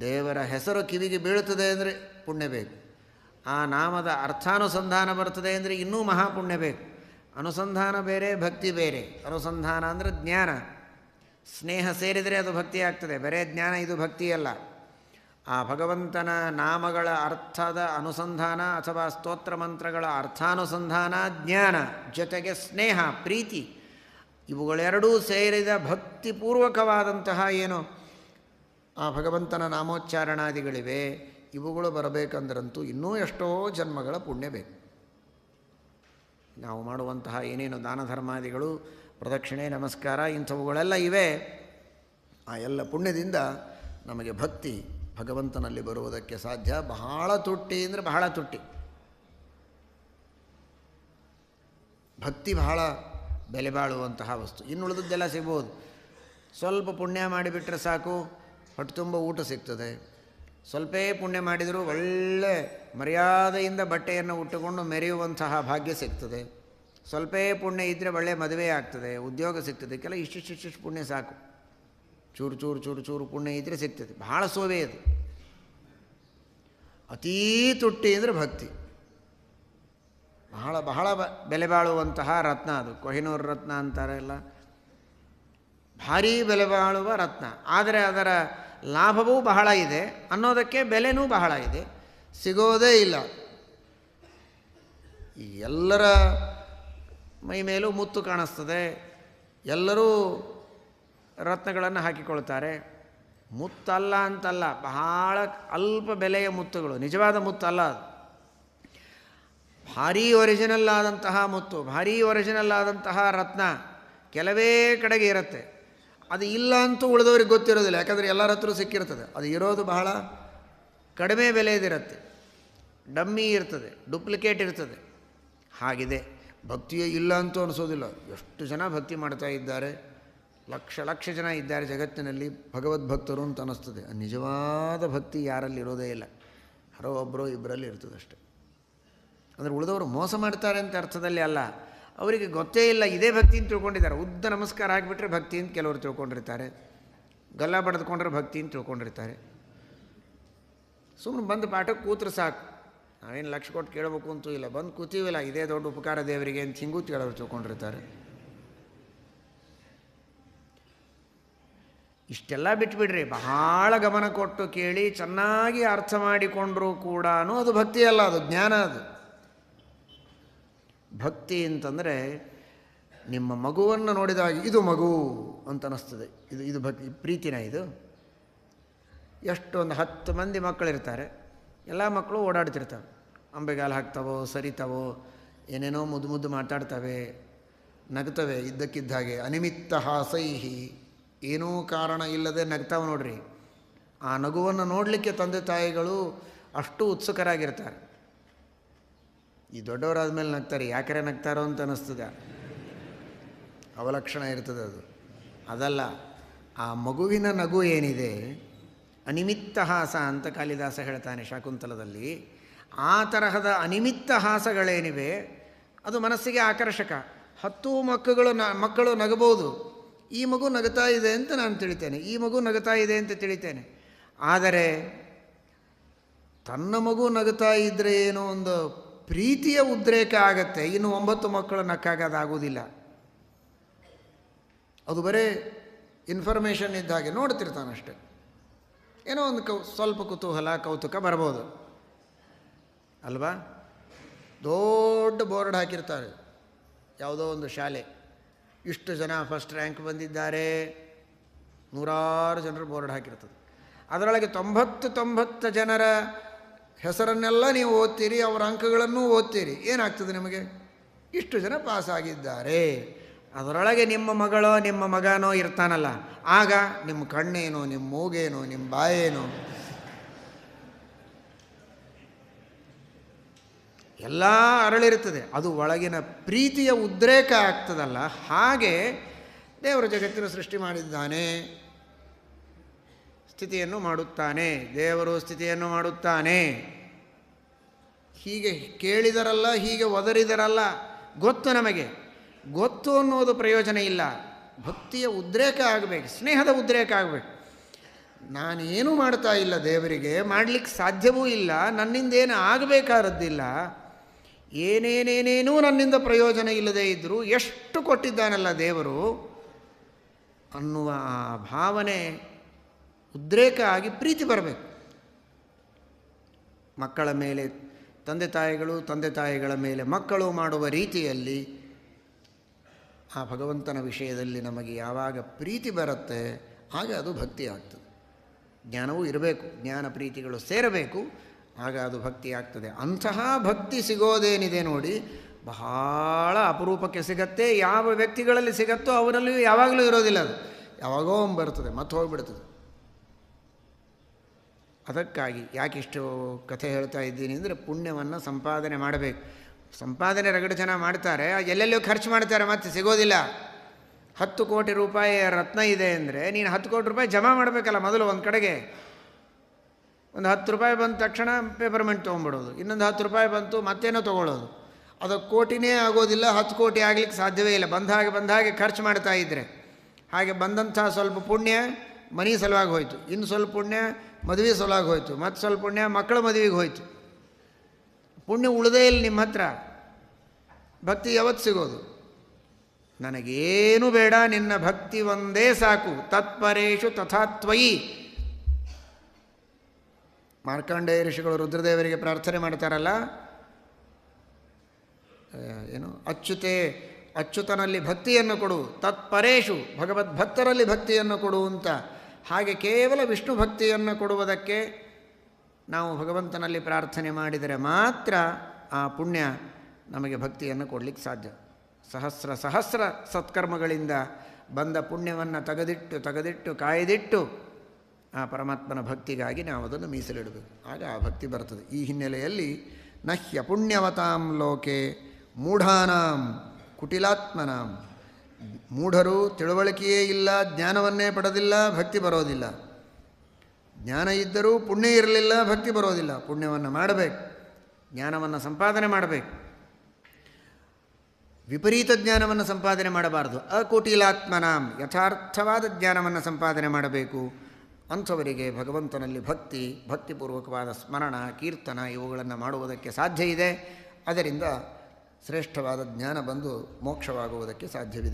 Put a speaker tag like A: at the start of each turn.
A: ದೇವರ ಹೆಸರು ಕಿವಿಗೆ ಬೀಳುತ್ತದೆ ಅಂದರೆ ಪುಣ್ಯ ಬೇಕು. ಆ ನಾಮದ ಅರ್ಥಾನುಸಂಧಾನ ಬರ್ತದೆ ಅಂದರೆ ಇನ್ನೂ ಮಹಾಪುಣ್ಯ ಬೇಕು. ಅನುಸಂಧಾನ ಬೇರೆ, ಭಕ್ತಿ ಬೇರೆ. ಅನುಸಂಧಾನ ಅಂದರೆ ಜ್ಞಾನ. ಸ್ನೇಹ ಸೇರಿದರೆ ಅದು ಭಕ್ತಿ ಆಗ್ತದೆ. ಬರೇ ಜ್ಞಾನ, ಇದು ಭಕ್ತಿಯಲ್ಲ ಆ ಭಗವಂತನ ನಾಮಗಳ ಅರ್ಥದ ಅನುಸಂಧಾನ ಅಥವಾ ಸ್ತೋತ್ರ ಮಂತ್ರಗಳ ಅರ್ಥಾನುಸಂಧಾನ, ಜ್ಞಾನ, ಜೊತೆಗೆ ಸ್ನೇಹ, ಪ್ರೀತಿ, ಇವುಗಳೆರಡೂ ಸೇರಿದ ಭಕ್ತಿಪೂರ್ವಕವಾದಂತಹ ಏನು? ಆ ಭಗವಂತನ ನಾಮೋಚ್ಚಾರಣಾದಿಗಳಿವೆ, ಇವುಗಳು ಬರಬೇಕಂದ್ರಂತೂ ಇನ್ನೂ ಎಷ್ಟೋ ಜನ್ಮಗಳ ಪುಣ್ಯ ಬೇಕು. ನಾವು ಮಾಡುವಂತಹ ಏನೇನು ದಾನ ಧರ್ಮಾದಿಗಳು, ಪ್ರದಕ್ಷಿಣೆ, ನಮಸ್ಕಾರ ಇಂಥವುಗಳೆಲ್ಲ ಇವೆ. ಆ ಎಲ್ಲ ಪುಣ್ಯದಿಂದ ನಮಗೆ ಭಕ್ತಿ ಭಗವಂತನಲ್ಲಿ ಬರುವುದಕ್ಕೆ ಸಾಧ್ಯ. ಬಹಳ ತುಟ್ಟಿ ಅಂದರೆ ಬಹಳ ತುಟ್ಟಿ. ಭಕ್ತಿ ಬಹಳ ಬೆಲೆ ಬಾಳುವಂತಹ ವಸ್ತು. ಇನ್ನುಳಿದದ್ದೆಲ್ಲ ಸಿಗ್ಬೋದು. ಸ್ವಲ್ಪ ಪುಣ್ಯ ಮಾಡಿಬಿಟ್ರೆ ಸಾಕು. ಹೊಟ್ಟೆ ತುಂಬ ಊಟ ಸಿಗ್ತದೆ. ಸ್ವಲ್ಪೇ ಪುಣ್ಯ ಮಾಡಿದರೂ ಒಳ್ಳೆ ಮರ್ಯಾದೆಯಿಂದ ಬಟ್ಟೆಯನ್ನು ಉಟ್ಟುಕೊಂಡು ಮೆರೆಯುವಂತಹ ಭಾಗ್ಯ ಸಿಗ್ತದೆ. ಸ್ವಲ್ಪೇ ಪುಣ್ಯ ಇದ್ದರೆ ಒಳ್ಳೆ ಮದುವೆ ಆಗ್ತದೆ, ಉದ್ಯೋಗ ಸಿಗ್ತದೆ ಕೆಲ ಇಷ್ಟಿಷ್ಟಿಷ್ಟು ಪುಣ್ಯ ಸಾಕು. ಚೂರು ಚೂರು ಚೂರು ಚೂರು ಪುಣ್ಯ ಇದ್ದರೆ ಸಿಗ್ತದೆ ಭಾಳ ಸೋವೆ ಅದು. ಅತೀ ತುಟ್ಟಿ ಅಂದರೆ ಭಕ್ತಿ. ಬಹಳ ಬಹಳ ಬೆಲೆ ಬಾಳುವಂತಹ ರತ್ನ ಅದು, ಕೊಹಿನೂರ್ ರತ್ನ ಅಂತಾರೆ ಎಲ್ಲ ಭಾರೀ ಬೆಲೆ ಬಾಳುವ ರತ್ನ. ಆದರೆ ಅದರ ಲಾಭವೂ ಬಹಳ ಇದೆ. ಅನ್ನೋದಕ್ಕೆ ಬೆಲೆನೂ ಬಹಳ ಇದೆ. ಸಿಗೋದೇ ಇಲ್ಲ. ಎಲ್ಲರ ಮೈ ಮೇಲೂ ಮುತ್ತು ಕಾಣಿಸ್ತದೆ. ಎಲ್ಲರೂ ರತ್ನಗಳನ್ನು ಹಾಕಿಕೊಳ್ತಾರೆ. ಮುತ್ತಲ್ಲ ಅಂತಲ್ಲ, ಬಹಳ ಅಲ್ಪ ಬೆಲೆಯ ಮುತ್ತುಗಳು. ನಿಜವಾದ ಮುತ್ತಲ್ಲ ಅದು. ಭಾರೀ ಒರಿಜಿನಲ್ ಆದಂತಹ ಮುತ್ತು, ಭಾರೀ ಒರಿಜಿನಲ್ ಆದಂತಹ ರತ್ನ ಕೆಲವೇ ಕಡೆಗೆ ಇರುತ್ತೆ. ಅದು ಇಲ್ಲ ಅಂತೂ ಉಳಿದವ್ರಿಗೆ ಗೊತ್ತಿರೋದಿಲ್ಲ, ಯಾಕಂದರೆ ಎಲ್ಲರ ಹತ್ರ ಸಿಕ್ಕಿರ್ತದೆ. ಅದು ಇರೋದು ಬಹಳ ಕಡಿಮೆ ಬೆಲೆಯದಿರುತ್ತೆ ಡಮ್ಮಿ ಇರ್ತದೆ, ಡೂಪ್ಲಿಕೇಟ್ ಇರ್ತದೆ. ಹಾಗಿದೆ. ಭಕ್ತಿಯೇ ಇಲ್ಲ ಅಂತೂ ಅನಿಸೋದಿಲ್ಲ. ಎಷ್ಟು ಜನ ಭಕ್ತಿ ಮಾಡ್ತಾ ಇದ್ದಾರೆ, ಲಕ್ಷ ಲಕ್ಷ ಜನ ಇದ್ದಾರೆ ಜಗತ್ತಿನಲ್ಲಿ, ಭಗವದ್ಭಕ್ತರು ಅಂತ ಅನ್ನಿಸ್ತದೆ ನಿಜವಾದ ಭಕ್ತಿ ಯಾರಲ್ಲಿ ಇರೋದೇ ಇಲ್ಲ. ಯಾರೋ ಒಬ್ಬರೋ ಇಬ್ಬರಲ್ಲಿ ಇರ್ತದೆ ಅಷ್ಟೆ. ಅಂದರೆ ಉಳಿದವರು ಮೋಸ ಮಾಡ್ತಾರೆ ಅಂತ ಅರ್ಥದಲ್ಲಿ ಅಲ್ಲ. ಅವರಿಗೆ ಗೊತ್ತೇ ಇಲ್ಲ, ಇದೇ ಭಕ್ತಿ ಅಂತ ತಿಳ್ಕೊಂಡಿದ್ದಾರೆ. ಉದ್ದ ನಮಸ್ಕಾರ ಆಗಿಬಿಟ್ರೆ ಭಕ್ತಿ ಅಂತ ಕೆಲವರು ತಿಳ್ಕೊಂಡಿರ್ತಾರೆ. ಗಲ್ಲ ಬಡಿದುಕೊಂಡ್ರೆ ಭಕ್ತಿ ಅಂತ ತಿಳ್ಕೊಂಡಿರ್ತಾರೆ. ಸುಮ್ಮನೆ ಬಂದು ಪಾಠಕ್ಕೆ ಕೂತ್ರೆ ಸಾಕು. ನಾವೇನು ಲಕ್ಷ ಕೊಟ್ಟು ಕೇಳಬೇಕು ಅಂತೂ ಇಲ್ಲ. ಬಂದು ಕೂತೀವಿಲ್ಲ ಇದೇ ದೊಡ್ಡ ಉಪಕಾರ ದೇವರಿಗೆ ಅಂತ ಹಿಂಗೂ ಕೇಳೋರು ತಿಳ್ಕೊಂಡಿರ್ತಾರೆ. ಇಷ್ಟೆಲ್ಲ ಬಿಟ್ಬಿಡ್ರಿ, ಬಹಳ ಗಮನ ಕೊಟ್ಟು ಕೇಳಿ, ಚೆನ್ನಾಗಿ ಅರ್ಥ ಮಾಡಿಕೊಂಡ್ರೂ ಕೂಡ ಅದು ಭಕ್ತಿ ಅಲ್ಲ ಅದು ಜ್ಞಾನ ಅದು. ಭಕ್ತಿ ಅಂತಂದರೆ ನಿಮ್ಮ ಮಗುವನ್ನು ನೋಡಿದಾಗ ಇದು ಮಗು ಅಂತ ಅನ್ನಿಸ್ತದೆ. ಇದು ಇದು ಭಕ್ತಿ ಪ್ರೀತಿನ ಇದು. ಎಷ್ಟೊಂದು ಹತ್ತು ಮಂದಿ ಮಕ್ಕಳಿರ್ತಾರೆ. ಎಲ್ಲ ಮಕ್ಕಳು ಓಡಾಡ್ತಿರ್ತವೆ. ಅಂಬೆಗಾಲು ಹಾಕ್ತಾವೋ, ಸರಿತಾವೋ, ಏನೇನೋ ಮುದ್ದು ಮುದ್ದು ಮಾತಾಡ್ತವೆ, ನಗ್ತವೆ, ಇದ್ದಕ್ಕಿದ್ದ ಹಾಗೆ. ಅನಿಮಿತ್ತ ಹಾಸೈಹಿ. ಏನೂ ಕಾರಣ ಇಲ್ಲದೆ ನಗ್ತಾವೆ ನೋಡ್ರಿ. ಆ ನಗುವನ್ನು ನೋಡಲಿಕ್ಕೆ ತಂದೆ ತಾಯಿಗಳು ಅಷ್ಟು ಉತ್ಸುಕರಾಗಿರ್ತಾರೆ. ಈ ದೊಡ್ಡವರಾದ ಮೇಲೆ ನಗ್ತಾರೆ, ಯಾಕರೆ ನಗ್ತಾರೋ ಅಂತ ಅನ್ನಿಸ್ತದೆ ಅವಲಕ್ಷಣ ಇರ್ತದೆ ಅದು. ಅದಲ್ಲ, ಆ ಮಗುವಿನ ನಗು ಏನಿದೆ, ಅನಿಮಿತ್ತ ಹಾಸ ಅಂತ ಕಾಳಿದಾಸ ಹೇಳ್ತಾನೆ ಶಾಕುಂತಲದಲ್ಲಿ, ಆ ತರಹದ ಅನಿಮಿತ್ತ ಹಾಸಗಳೇನಿವೆ, ಅದು ಮನಸ್ಸಿಗೆ ಆಕರ್ಷಕ. ಹತ್ತು ಮಕ್ಕಳು ನ, ಮಕ್ಕಳು ನಗಬಹುದು. ಈ ಮಗು ನಗತಾ ಇದೆ ಅಂತ ನಾನು ತಿಳಿತೇನೆ, ಈ ಮಗು ನಗತಾ ಇದೆ ಅಂತ ತಿಳಿತೇನೆ. ಆದರೆ, ತನ್ನ ಮಗು ನಗತಾ ಇದ್ದರೆ ಏನೋ ಒಂದು ಪ್ರೀತಿಯ ಉದ್ರೇಕ ಆಗತ್ತೆ. ಇನ್ನು ಒಂಬತ್ತು ಮಕ್ಕಳು ನಕ್ಕಾಗೋದಾಗುವುದಿಲ್ಲ. ಅದು ಬರೇ ಇನ್ಫಾರ್ಮೇಷನ್ ಇದ್ದ ಹಾಗೆ ನೋಡ್ತಿರ್ತಾನಷ್ಟೆ. ಏನೋ ಒಂದು ಕೌ, ಸ್ವಲ್ಪ ಕುತೂಹಲ, ಕೌತುಕ ಬರ್ಬೋದು. ಅಲ್ವಾ? ದೊಡ್ಡ ಬೋರ್ಡ್ ಹಾಕಿರ್ತಾರೆ. ಯಾವುದೋ ಒಂದು ಶಾಲೆ. ಇಷ್ಟು ಜನ ಫಸ್ಟ್ ರ್ಯಾಂಕ್ ಬಂದಿದ್ದಾರೆ. ನೂರಾರು ಜನರು ಬೋರ್ಡ್ ಹಾಕಿರ್ತದೆ. ಅದರೊಳಗೆ ತೊಂಬತ್ತು ತೊಂಬತ್ತು ಜನರ ಹೆಸರನ್ನೆಲ್ಲ ನೀವು ಓದ್ತೀರಿ, ಅವರ ಅಂಕಗಳನ್ನು ಓದ್ತೀರಿ. ಏನಾಗ್ತದೆ ನಿಮಗೆ? ಇಷ್ಟು ಜನ ಪಾಸಾಗಿದ್ದಾರೆ. ಅದರೊಳಗೆ ನಿಮ್ಮ ಮಗಳೋ, ನಿಮ್ಮ ಮಗನೋ ಇರ್ತಾನಲ್ಲ. ಆಗ ನಿಮ್ಮ ಕಣ್ಣೇನು, ನಿಮ್ಮ ಮೂಗೇನು, ನಿಮ್ಮ ಬಾಯೇನು. ಎಲ್ಲ ಅರಳಿರುತ್ತದೆ. ಅದು ಒಳಗಿನ ಪ್ರೀತಿಯ ಉದ್ರೇಕ ಆಗ್ತದಲ್ಲ. ಹಾಗೆ ದೇವರ ಜಗತ್ತಿನ ಸೃಷ್ಟಿ ಮಾಡಿದ್ದಾನೆ. ಸ್ಥಿತಿಯನ್ನು ಮಾಡುತ್ತಾನೆ. ದೇವರು ಸ್ಥಿತಿಯನ್ನು ಮಾಡುತ್ತಾನೆ. ಹೀಗೆ ಕೇಳಿದರಲ್ಲ, ಹೀಗೆ ಒದರಿದರಲ್ಲ, ಗೊತ್ತು ನಮಗೆ. ಗೊತ್ತು ಅನ್ನೋದು ಪ್ರಯೋಜನ ಇಲ್ಲ. ಭಕ್ತಿಯ ಉದ್ರೇಕ ಆಗಬೇಕು, ಸ್ನೇಹದ ಉದ್ರೇಕ ಆಗಬೇಕು. ನಾನೇನು ಮಾಡ್ತಾ ಇಲ್ಲ ದೇವರಿಗೆ, ಮಾಡಲಿಕ್ಕೆ ಸಾಧ್ಯವೂ ಇಲ್ಲ ನನ್ನಿಂದ ನನ್ನಿಂದೇನು ಆಗಬೇಕಾದದ್ದಿಲ್ಲ. ಏನೇನೇನೇನೂ ನನ್ನಿಂದ ಪ್ರಯೋಜನ ಇಲ್ಲದೇ ಇದ್ದರೂ ಎಷ್ಟು ಕೊಟ್ಟಿದ್ದಾನಲ್ಲ ದೇವರು ಅನ್ನುವ ಭಾವನೆ ಉದ್ರೇಕ ಆಗಿ ಪ್ರೀತಿ ಬರಬೇಕು. ಮಕ್ಕಳ ಮೇಲೆ, ತಂದೆ ತಾಯಿಗಳು ತಂದೆ ತಾಯಿಗಳ ಮೇಲೆ ಮಕ್ಕಳು ಮಾಡುವ ರೀತಿಯಲ್ಲಿ ಆ ಭಗವಂತನ ವಿಷಯದಲ್ಲಿ ನಮಗೆ ಯಾವಾಗ ಪ್ರೀತಿ ಬರುತ್ತೆ, ಆಗ ಅದು ಭಕ್ತಿ ಆಗ್ತದೆ. ಜ್ಞಾನವೂ ಇರಬೇಕು, ಜ್ಞಾನ ಪ್ರೀತಿಗಳು ಸೇರಬೇಕು, ಆಗ ಅದು ಭಕ್ತಿ ಆಗ್ತದೆ. ಅಂತಹ ಭಕ್ತಿ ಸಿಗೋದೇನಿದೆ ನೋಡಿ, ಬಹಳ ಅಪರೂಪಕ್ಕೆ ಸಿಗತ್ತೆ, ಯಾವ ವ್ಯಕ್ತಿಗಳಲ್ಲಿ ಸಿಗತ್ತೋ ಅವರಲ್ಲಿಯೂ ಯಾವಾಗಲೂ ಇರೋದಿಲ್ಲ ಅದು. ಯಾವಾಗೋ ಬರ್ತದೆ ಮತ್ತೆ ಹೋಗಿಬಿಡ್ತದೆ. ಅದಕ್ಕಾಗಿ ಯಾಕಿಷ್ಟು ಕಥೆ ಹೇಳ್ತಾ ಇದ್ದೀನಿ ಅಂದರೆ ಪುಣ್ಯವನ್ನು ಸಂಪಾದನೆ ಮಾಡಬೇಕು. ಸಂಪಾದನೆ ರಗಡು ಜನ ಮಾಡ್ತಾರೆ, ಎಲ್ಲೆಲ್ಲೋ ಖರ್ಚು ಮಾಡ್ತಾರೆ, ಮತ್ತೆ ಸಿಗೋದಿಲ್ಲ. ಹತ್ತು ಕೋಟಿ ರೂಪಾಯಿ ರತ್ನ ಇದೆ ಅಂದರೆ ನೀನು ಹತ್ತು ಕೋಟಿ ರೂಪಾಯಿ ಜಮಾ ಮಾಡಬೇಕಲ್ಲ ಮೊದಲು ಒಂದು ಕಡೆಗೆ. ಒಂದು ಹತ್ತು ರೂಪಾಯಿ ಬಂದ ತಕ್ಷಣ ಪೇಪರ್ಮೆಂಟ್ ತೊಗೊಂಬಿಡೋದು ಇನ್ನೊಂದು ಹತ್ತು ರೂಪಾಯಿ ಬಂತು ಮತ್ತೇನೋ ತೊಗೊಳ್ಳೋದು. ಅದು ಕೋಟಿನೇ ಆಗೋದಿಲ್ಲ, ಹತ್ತು ಕೋಟಿ ಆಗಲಿಕ್ಕೆ ಸಾಧ್ಯವೇ ಇಲ್ಲ. ಬಂದ ಹಾಗೆ ಬಂದ ಹಾಗೆ ಖರ್ಚು ಮಾಡ್ತಾ ಇದ್ದರೆ ಹಾಗೆ ಬಂದಂಥ ಸ್ವಲ್ಪ ಪುಣ್ಯ ಮನೆ ಸಲುವಾಗಿ ಹೋಯಿತು. ಇನ್ನು ಸ್ವಲ್ಪ ಪುಣ್ಯ ಮದುವೆ ಸಲುವಾಗಿ ಹೋಯಿತು. ಮತ್ತು ಸ್ವಲ್ಪ ಪುಣ್ಯ ಮಕ್ಕಳ ಮದುವೆಗೆ ಹೋಯಿತು. ಪುಣ್ಯ ಉಳಿದೇ ಇಲ್ಲ ನಿಮ್ಮ ಹತ್ರ. ಭಕ್ತಿ ಯಾವತ್ತು ಸಿಗೋದು? ನನಗೇನು ಬೇಡ, ನಿನ್ನ ಭಕ್ತಿ ಒಂದೇ ಸಾಕು. ತತ್ಪರೇಶು ತಥಾತ್ವಯಿ ಮಾರ್ಕಾಂಡೇಯ ಋಷಿಗಳು ರುದ್ರದೇವರಿಗೆ ಪ್ರಾರ್ಥನೆ ಮಾಡ್ತಾರಲ್ಲ? ಏನು? ಅಚ್ಯುತೆ, ಅಚ್ಯುತನಲ್ಲಿ ಭಕ್ತಿಯನ್ನು ಕೊಡು. ತತ್ಪರೇಶು ಭಗವದ್ಭಕ್ತರಲ್ಲಿ ಭಕ್ತಿಯನ್ನು ಕೊಡು ಅಂತ. ಹಾಗೆ ಕೇವಲ ವಿಷ್ಣು ಭಕ್ತಿಯನ್ನು ಕೊಡುವುದಕ್ಕೆ ನಾವು ಭಗವಂತನಲ್ಲಿ ಪ್ರಾರ್ಥನೆ ಮಾಡಿದರೆ ಮಾತ್ರ ಆ ಪುಣ್ಯ ನಮಗೆ ಭಕ್ತಿಯನ್ನು ಕೊಡಲಿಕ್ಕೆ ಸಾಧ್ಯ. ಸಹಸ್ರ ಸಹಸ್ರ ಸತ್ಕರ್ಮಗಳಿಂದ ಬಂದ ಪುಣ್ಯವನ್ನು ತೆಗೆದಿಟ್ಟು ತೆಗೆದಿಟ್ಟು ಕಾಯ್ದಿಟ್ಟು ಆ ಪರಮಾತ್ಮನ ಭಕ್ತಿಗಾಗಿ ನಾವು ಅದನ್ನು ಮೀಸಲಿಡಬೇಕು. ಆಗ ಆ ಭಕ್ತಿ ಬರ್ತದೆ. ಈ ಹಿನ್ನೆಲೆಯಲ್ಲಿ ನಹ್ಯ ಪುಣ್ಯವತಾಂ ಲೋಕೆ ಮೂಢಾನಾಂ ಕುಟಿಲಾತ್ಮನಾಂ ಮೂಢರು ತಿಳುವಳಿಕೆಯೇ ಇಲ್ಲ, ಜ್ಞಾನವನ್ನೇ ಪಡೆದಿಲ್ಲ, ಭಕ್ತಿ ಬರೋದಿಲ್ಲ. ಜ್ಞಾನ ಇದ್ದರೂ ಪುಣ್ಯ ಇರಲಿಲ್ಲ, ಭಕ್ತಿ ಬರೋದಿಲ್ಲ. ಪುಣ್ಯವನ್ನು ಮಾಡಬೇಕು, ಜ್ಞಾನವನ್ನು ಸಂಪಾದನೆ ಮಾಡಬೇಕು. ವಿಪರೀತ ಜ್ಞಾನವನ್ನು ಸಂಪಾದನೆ ಮಾಡಬಾರದು. ಅಕುಟಿಲಾತ್ಮನಾಂ, ಯಥಾರ್ಥವಾದ ಜ್ಞಾನವನ್ನು ಸಂಪಾದನೆ ಮಾಡಬೇಕು. ಅಂಥವರಿಗೆ ಭಗವಂತನಲ್ಲಿ ಭಕ್ತಿ, ಭಕ್ತಿಪೂರ್ವಕವಾದ ಸ್ಮರಣ, ಕೀರ್ತನ ಇವುಗಳನ್ನು ಮಾಡುವುದಕ್ಕೆ ಸಾಧ್ಯ ಇದೆ. ಅದರಿಂದ ಶ್ರೇಷ್ಠವಾದ ಜ್ಞಾನ ಬಂದು ಮೋಕ್ಷವಾಗುವುದಕ್ಕೆ ಸಾಧ್ಯವಿದೆ.